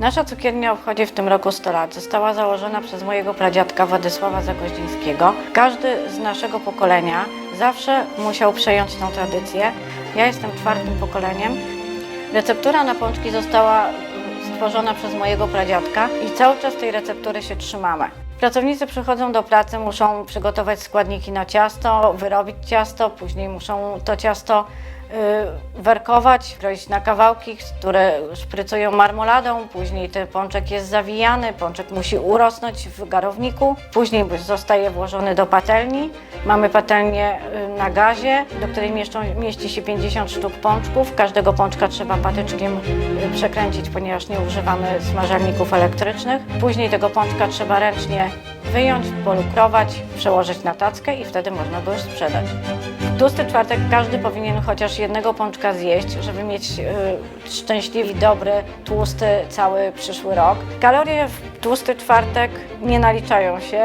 Nasza cukiernia obchodzi w tym roku 100 lat. Została założona przez mojego pradziadka Władysława Zagoździńskiego. Każdy z naszego pokolenia zawsze musiał przejąć tą tradycję. Ja jestem czwartym pokoleniem. Receptura na pączki została stworzona przez mojego pradziadka i cały czas tej receptury się trzymamy. Pracownicy przychodzą do pracy, muszą przygotować składniki na ciasto, wyrobić ciasto, później muszą to ciasto y, werkować, kroić na kawałki, które szprycują marmoladą, później ten pączek jest zawijany, pączek musi urosnąć w garowniku, później zostaje włożony do patelni. Mamy patelnię y, na gazie, do której mieszczą, mieści się 50 sztuk pączków. Każdego pączka trzeba patyczkiem y, przekręcić, ponieważ nie używamy smażalników elektrycznych. Później tego pączka trzeba ręcznie wyjąć, polukrować, przełożyć na tackę i wtedy można go już sprzedać. W tłusty czwartek każdy powinien chociaż jednego pączka zjeść, żeby mieć y, szczęśliwy, dobry, tłusty cały przyszły rok. Kalorie w tłusty czwartek nie naliczają się.